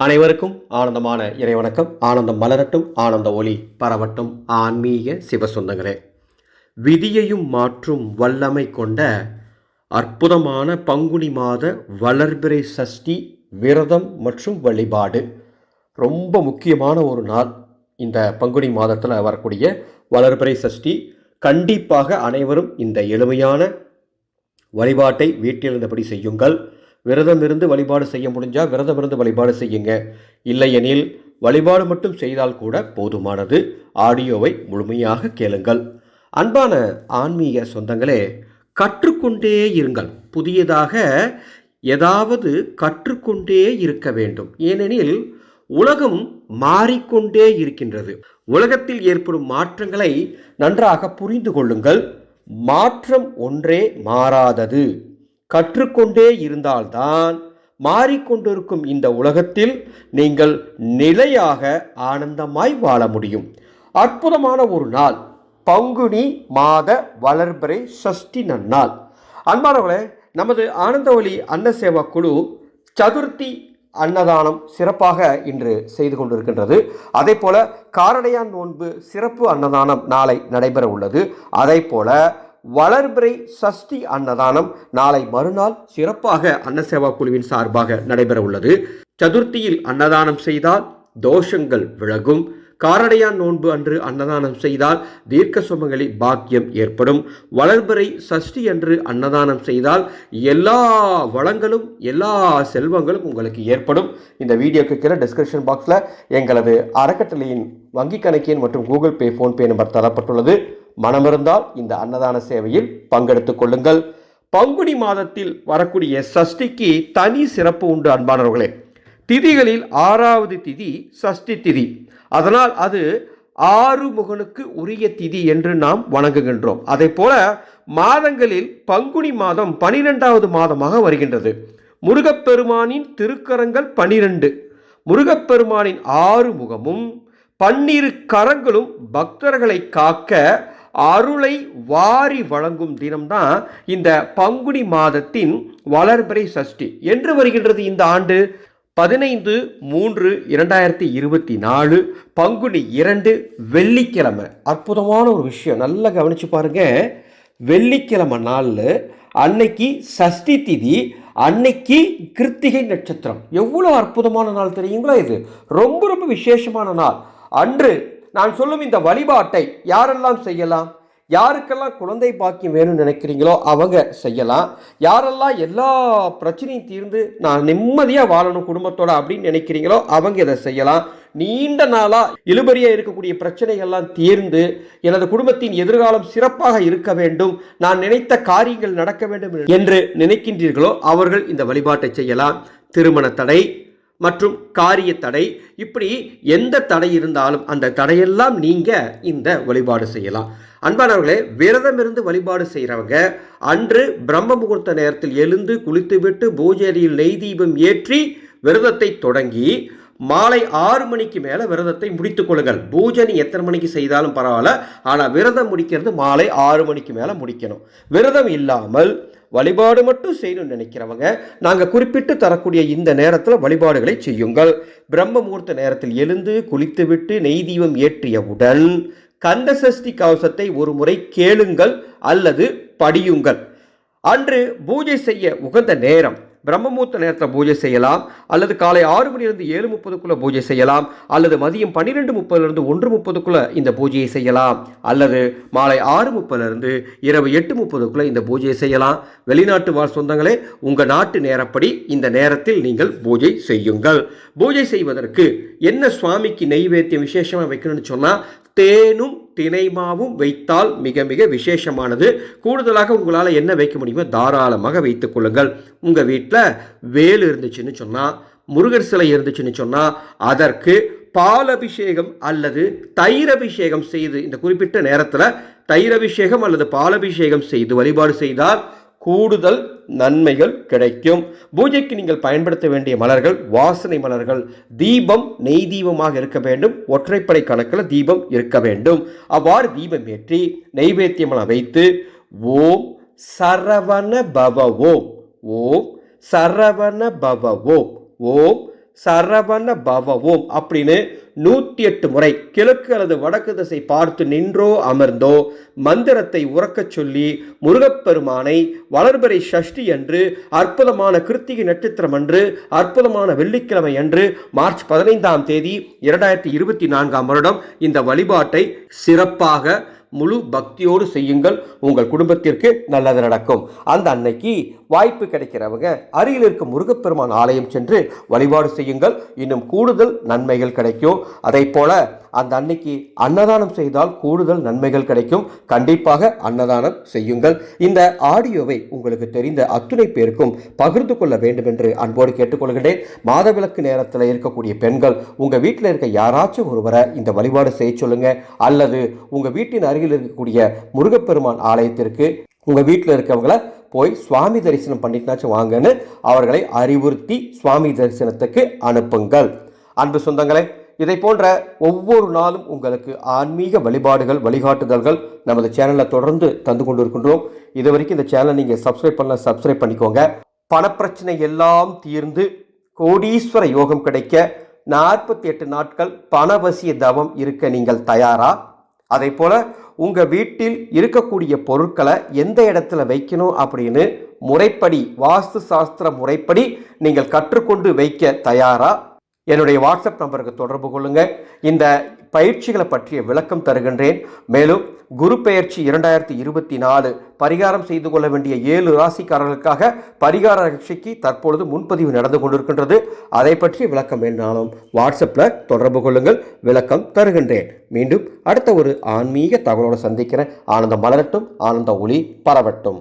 அனைவருக்கும் ஆனந்தமான இறைவணக்கம். ஆனந்தம் மலரட்டும் ஆனந்த ஒளி பரவட்டும். ஆன்மீக சிவசொந்தங்களே விதியையும் மாற்றும் வல்லமை கொண்ட அற்புதமான பங்குனி மாத வளர்பிறை சஷ்டி விரதம் மற்றும் வழிபாடு. ரொம்ப முக்கியமான ஒரு நாள் இந்த பங்குனி மாதத்தில் வரக்கூடிய வளர்பிறை சஷ்டி. கண்டிப்பாக அனைவரும் இந்த எளிமையான வழிபாட்டை வீட்டிலிருந்தபடி செய்யுங்கள். விரதம் இருந்து வழிபாடு செய்ய முடிஞ்சால் விரதம் இருந்து வழிபாடு செய்யுங்க. இல்லையெனில் வழிபாடு மட்டும் செய்தால் கூட போதுமானது. ஆடியோவை முழுமையாக கேளுங்கள். அன்பான ஆன்மீக சொந்தங்களே கற்றுக்கொண்டே இருங்கள். புதியதாக ஏதாவது கற்றுக்கொண்டே இருக்க வேண்டும். ஏனெனில் உலகம் மாறிக்கொண்டே இருக்கின்றது. உலகத்தில் ஏற்படும் மாற்றங்களை நன்றாக புரிந்து கொள்ளுங்கள். மாற்றம் ஒன்றே மாறாதது. கற்றுக்கொண்டே இருந்தால்தான் மாறிக்கொண்டிருக்கும் இந்த உலகத்தில் நீங்கள் நிலையாக ஆனந்தமாய் வாழ முடியும். அற்புதமான ஒரு நாள். பங்குனி மாத வளர்பிறை சஷ்டி நன்னாள். அன்பானவர்களே நமது ஆனந்தவழி அன்ன சேவா குழு சதுர்த்தி அன்னதானம் சிறப்பாக இன்று செய்து கொண்டிருக்கின்றது. அதே போல காரடையான் நோன்பு சிறப்பு அன்னதானம் நாளை நடைபெற உள்ளது அதே போல வளர்பிறை சஷ்டி அன்னதானம் நாளை மறுநாள் சிறப்பாக அன்னசேவா குழுவின் சார்பாக நடைபெற உள்ளது. சதுர்த்தியில் அன்னதானம் செய்தால் தோஷங்கள் விலகும். காரடையான் நோன்பு அன்று அன்னதானம் செய்தால் தீர்க்க சுமங்களில் பாக்கியம் ஏற்படும். வளர்பிறை சஷ்டி அன்று அன்னதானம் செய்தால் எல்லா வளங்களும் எல்லா செல்வங்களும் உங்களுக்கு ஏற்படும். இந்த வீடியோக்கு கீழே டிஸ்கிரிப்ஷன் பாக்ஸில் எங்களது அறக்கட்டளையின் வங்கி கணக்கின் மற்றும் கூகுள் பே ஃபோன்பே நம்பர் தரப்பட்டுள்ளது. மனமிருந்தால் இந்த அன்னதான சேவையில் பங்கெடுத்துக் கொள்ளுங்கள். பங்குனி மாதத்தில் வரக்கூடிய சஷ்டிக்கு தனி சிறப்பு உண்டு அன்பானவர்களே. திதிகளில் ஆறாவது திதி சஷ்டி திதி. அதனால் அது ஆறு முகனுக்கு உரிய திதி என்று நாம் வணங்குகின்றோம். அதே போல மாதங்களில் பங்குனி மாதம் பனிரெண்டாவது மாதமாக வருகின்றது. முருகப்பெருமானின் திருக்கரங்கள் பனிரெண்டு. முருகப்பெருமானின் ஆறு முகமும் பன்னிரு கரங்களும் பக்தர்களை காக்க அருளை வாரி வழங்கும் தினம்தான் இந்த பங்குனி மாதத்தின் வளர்பிறை சஷ்டி. என்று வருகின்றது இந்த ஆண்டு. பதினைந்து மூன்று இரண்டாயிரத்தி இருபத்தி நாலு பங்குனி இரண்டு வெள்ளிக்கிழமை. அற்புதமான ஒரு விஷயம். நல்லா கவனிச்சு பாருங்க. வெள்ளிக்கிழமை நாளில் அன்னைக்கு சஷ்டி திதி அன்னைக்கு கிருத்திகை நட்சத்திரம். எவ்வளோ அற்புதமான நாள் தெரியுங்களா இது? ரொம்ப ரொம்ப விசேஷமான நாள். அன்று நான் சொல்லும் இந்த வழிபாட்டை யாரெல்லாம் செய்யலாம்? யாருக்கெல்லாம் குழந்தை பாக்கியம் வேணும்னு நினைக்கிறீங்களோ அவங்க செய்யலாம். யாரெல்லாம் எல்லா பிரச்சனையும் தீர்ந்து நான் நிம்மதியாக வாழணும் குடும்பத்தோட அப்படின்னு நினைக்கிறீங்களோ அவங்க இதை செய்யலாம். நீண்ட நாளாக இழுபறியாக இருக்கக்கூடிய பிரச்சனைகள்லாம் தீர்ந்து எனது குடும்பத்தின் எதிர்காலம் சிறப்பாக இருக்க வேண்டும். நான் நினைத்த காரியங்கள் நடக்க வேண்டும் என்று நினைக்கின்றீர்களோ அவர்கள் இந்த வழிபாட்டை செய்யலாம். திருமண தடை மற்றும் காரிய தடை. இப்படி எந்த தடை இருந்தாலும் அந்த தடையெல்லாம் நீங்க இந்த வழிபாடு செய்யலாம். அன்பானவர்களே விரதம் இருந்து வழிபாடு செய்கிறவங்க அன்று பிரம்ம முகூர்த்த நேரத்தில் எழுந்து குளித்துவிட்டு பூஜேரியில் நெய் தீபம் ஏற்றி விரதத்தை தொடங்கி மாலை ஆறு மணிக்கு மேலே விரதத்தை முடித்துக் கொள்ளுங்கள். பூஜை நீ எத்தனை மணிக்கு செய்தாலும் பரவாயில்ல. ஆனால் விரதம் முடிக்கிறது மாலை ஆறு மணிக்கு மேலே முடிக்கணும். விரதம் இல்லாமல் வழிபாடு மட்டும் செய்யணும்னு நினைக்கிறவங்க நாங்கள் குறிப்பிட்டு தரக்கூடிய இந்த நேரத்தில் வழிபாடுகளை செய்யுங்கள். பிரம்ம முகூர்த்த நேரத்தில் எழுந்து குளித்துவிட்டு நெய் தீபம் ஏற்றியவுடன் கந்தசஷ்டி கவசத்தை ஒரு முறை கேளுங்கள் அல்லது படியுங்கள். அன்று பூஜை செய்ய உகந்த நேரம் பிரம்மமூர்த்த நேரத்தில் பூஜை செய்யலாம் அல்லது காலை ஆறு மணிலிருந்து ஏழு முப்பதுக்குள்ளே பூஜை செய்யலாம் அல்லது மதியம் பன்னிரெண்டு முப்பதுலேருந்து ஒன்று முப்பதுக்குள்ளே இந்த பூஜையை செய்யலாம் அல்லது மாலை ஆறு முப்பதுலேருந்து இரவு எட்டு முப்பதுக்குள்ளே இந்த பூஜையை செய்யலாம். வெளிநாட்டு வாழ் சொந்தங்களே உங்கள் நாட்டு நேரப்படி இந்த நேரத்தில் நீங்கள் பூஜை செய்யுங்கள். பூஜை செய்வதற்கு என்ன சுவாமிக்கு நெய்வேத்தியம் விசேஷமாக வைக்கணும்னு சொன்னால் தேனும் தினைமாவும் வைத்தால் மிக மிக விசேஷமானது. கூடுதலாக உங்களால் என்ன வைக்க முடியுமோ தாராளமாக வைத்து கொள்ளுங்கள். உங்கள் வீட்டில் வேல் இருந்துச்சுன்னு சொன்னால் முருகர் சிலை இருந்துச்சுன்னு சொன்னால் அதற்கு பாலபிஷேகம் அல்லது தயிரபிஷேகம் செய்து இந்த குறிப்பிட்ட நேரத்தில் தயிரபிஷேகம் அல்லது பாலபிஷேகம் செய்து வழிபாடு செய்தால் கூடுதல் நன்மைகள் கிடைக்கும். பூஜைக்கு நீங்கள் பயன்படுத்த வேண்டிய மலர்கள் வாசனை மலர்கள். தீபம் நெய் தீபமாக இருக்க வேண்டும். ஒற்றைப்படை கணக்கில் தீபம் இருக்க வேண்டும். அவ்வாறு தீபம் ஏற்றி நெய்வேத்தியமெல்லாம் வைத்து ஓம் சரவண பவ ஓம். ஓம் சரவண பவ ஓம். ஓம் சரவண பவவோம் அப்படின்னு நூற்றி எட்டு முறை கிழக்கு அல்லது வடக்கு திசை பார்த்து நின்றோ அமர்ந்தோ மந்திரத்தை உறக்கச் சொல்லி முருகப்பெருமானை வளர்பறை சஷ்டி அன்று அற்புதமான கிருத்திகை நட்சத்திரம் அன்று அற்புதமான வெள்ளிக்கிழமை அன்று மார்ச் பதினைந்தாம் தேதி இரண்டாயிரத்தி இருபத்தி நான்காம் வருடம் இந்த வழிபாட்டை சிறப்பாக முழு பக்தியோடு செய்யுங்கள். உங்கள் குடும்பத்திற்கு நல்லது நடக்கும். அந்த அன்னைக்கு வாய்ப்பு கிடைக்கிறவங்க அருகில் இருக்கும் முருகப்பெருமான் ஆலயம் சென்று வழிபாடு செய்யுங்கள். இன்னும் கூடுதல் நன்மைகள் கிடைக்கும். அதே போல அந்த அன்னைக்கு அன்னதானம் செய்தால் கூடுதல் நன்மைகள் கிடைக்கும். கண்டிப்பாக அன்னதானம் செய்யுங்கள். இந்த ஆடியோவை உங்களுக்கு தெரிந்த அத்துணை பேருக்கும் பகிர்ந்து கொள்ள வேண்டும் என்று அன்போடு கேட்டுக்கொள்கிறேன் மாதவிலக்கு நேரத்தில் இருக்கக்கூடிய பெண்கள் உங்கள் வீட்டில் இருக்க யாராச்சும் ஒருவரை இந்த வழிபாடு செய்ய சொல்லுங்க. அல்லது உங்கள் வீட்டின் அருகில் அருகில் இருக்கக்கூடிய முருகப்பெருமான் ஆலயத்திற்கு உங்கள் வீட்டில் இருக்கவங்களை போய் சுவாமி தரிசனம் பண்ணிட்டுனாச்சும் வாங்கன்னு அவர்களை அறிவுறுத்தி சுவாமி தரிசனத்துக்கு அனுப்புங்கள். அன்பு சொந்தங்களே இதை போன்ற ஒவ்வொரு நாளும் உங்களுக்கு ஆன்மீக வழிபாடுகள் வழிகாட்டுதல்கள் நமது சேனலில் தொடர்ந்து தந்து கொண்டு இருக்கின்றோம் இது வரைக்கும் இந்த சேனலை நீங்கள் சப்ஸ்கிரைப் பண்ணல சப்ஸ்கிரைப் பண்ணிக்கோங்க. பணப்பிரச்சனை எல்லாம் தீர்ந்து கோடீஸ்வர யோகம் கிடைக்க நாற்பத்தி எட்டு நாட்கள் பணவசிய தவம் இருக்க நீங்கள் தயாரா? அதே போல் உங்கள் வீட்டில் இருக்கக்கூடிய பொருட்களை எந்த இடத்துல வைக்கணும் அப்படின்னு முறைப்படி வாஸ்து சாஸ்திர முறைப்படி நீங்கள் கற்றுக்கொண்டு வைக்க தயாரா? என்னுடைய வாட்ஸ்அப் நம்பருக்கு தொடர்பு கொள்ளுங்கள் இந்த பயிற்சிகளை பற்றிய விளக்கம் தருகின்றேன். மேலும் குரு பெயர்ச்சி இரண்டாயிரத்தி இருபத்தி நாலு பரிகாரம் செய்து கொள்ள வேண்டிய ஏழு ராசிக்காரர்களுக்காக பரிகார ரட்சிக்கு தற்பொழுது முன்பதிவு நடந்து கொண்டிருக்கின்றது. அதை பற்றிய விளக்கம் வேண்டாலும் வாட்ஸ்அப்பில் தொடர்பு கொள்ளுங்கள். விளக்கம் தருகின்றேன். மீண்டும் அடுத்த ஒரு ஆன்மீக தகவலோடு சந்திக்கிறேன். ஆனந்தம் மலரட்டும் ஆனந்த ஒளி பரவட்டும்.